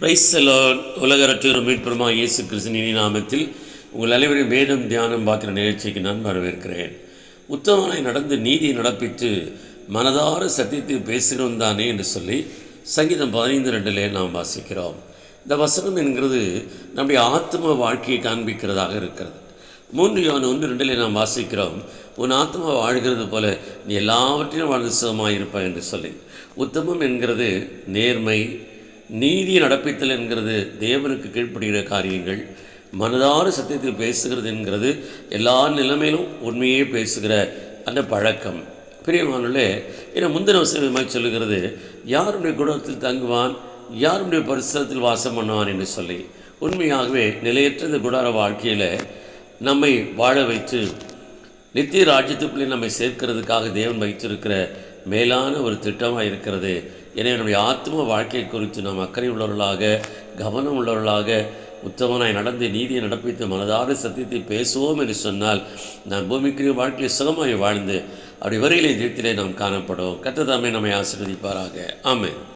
பிரைசலோன் உலகரற்றோர் மீட்புறமா இயேசு கிருஷ்ணனி நாமத்தில் உங்கள் அனைவரையும் வேதம் தியானம் பார்க்கிற நிகழ்ச்சிக்கு நான் வரவேற்கிறேன். உத்தமனை நடந்து நீதியை நடப்பித்து மனதார சத்தியத்தை பேசுகிறோம் தானே என்று சொல்லி சங்கீதம் பதினைந்து ரெண்டிலே நாம் வாசிக்கிறோம். இந்த வசனம் என்கிறது நம்முடைய ஆத்ம வாழ்க்கையை காண்பிக்கிறதாக இருக்கிறது. மூன்று யோன் ஒன்று ரெண்டிலே நாம் வாசிக்கிறோம் உன் ஆத்மா வாழ்கிறது போல நீ எல்லாவற்றையும் வாழ்ந்து சுகமாக இருப்பாய் என்று சொல்லி. உத்தமம் என்கிறது நேர்மை நீதி நடப்பித்தல் என்கிறது தேவனுக்கு கீழ்ப்படுகிற காரியங்கள். மனதார சத்தியத்தில் பேசுகிறது என்கிறது எல்லா நிலைமையிலும் உண்மையே பேசுகிற அந்த பழக்கம். பிரியமானே என முந்தின வசனமாய் சொல்லுகிறது? யாருடைய குணத்தில் தங்குவான்? யாருடைய பரிசலத்தில் வாசம் பண்ணுவான் என்று சொல்லி. உண்மையாகவே நிலையற்ற இந்த குடார வாழ்க்கையில் நம்மை வாழ வைத்து நித்திய ராஜ்யத்துக்குள்ளே நம்மை சேர்க்கிறதுக்காக தேவன் வைத்திருக்கிற மேலான ஒரு திட்டமாக இருக்கிறது. எனவே நம்முடைய ஆத்ம வாழ்க்கை குறித்து நாம் அக்கறை உள்ளவர்களாக கவனம் உள்ளவர்களாக உத்தமனாய் நடந்து நீதியை நடப்பித்து மனதார சத்தியத்தை பேசுவோம் என்று சொன்னால் நான் பூமிக்குரிய வாழ்க்கையை சுகமாய் வாழ்ந்து அப்படி வரையிலே தீர்த்திலே நாம் காணப்படும் கத்ததாமே நம்மை ஆசீர்வதிப்பாராக. ஆமென்.